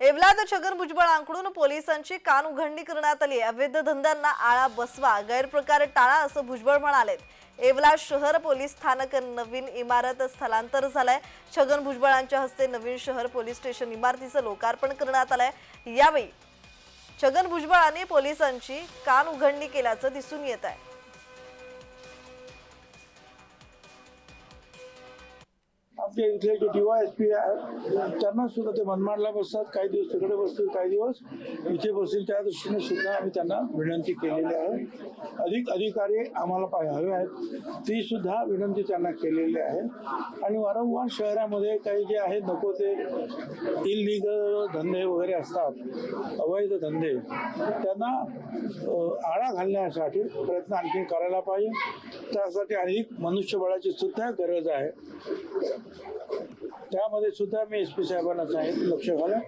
एवलाद छगन भुजबळांकडून पोलिसांची कान उघडणी करण्यात आली. अवैध धंद्यांना आळा बसवा गैरप्रकार टाळा असं भुजबळ म्हणाले एवला शहर पोलीस स्थानक नवीन इमारत स्थलांतर झालंय. छगन भुजबळांच्या हस्ते नवीन शहर पोलीस स्टेशन इमारतीचं लोकार्पण करण्यात आलंय. यावेळी छगन भुजबळांनी पोलिसांची कान उघडणी केल्याचं दिसून येत आहे आमच्या इथले जे डीवायएसपी पी त्यांना सुद्धा ते मनमाडला बसतात काही दिवस तिकडे बसतील काही दिवस इथे बसतील. त्या दृष्टीने सुद्धा आम्ही त्यांना विनंती केलेली आहे. अधिक अधिकारी आम्हाला हवे आहेत. ती सुद्धा विनंती त्यांना केलेली आहे. आणि वारंवार शहरामध्ये काही जे आहेत नको ते इलिगल धंदे वगैरे असतात अवैध धंदे त्यांना आळा घालण्यासाठी प्रयत्न आणखी करायला पाहिजे. त्यासाठी अधिक मनुष्यबळाची सुद्धा गरज आहे. त्यामध्ये सुद्धा मी एस पी साहेबांना सांगितलं लक्ष घाला.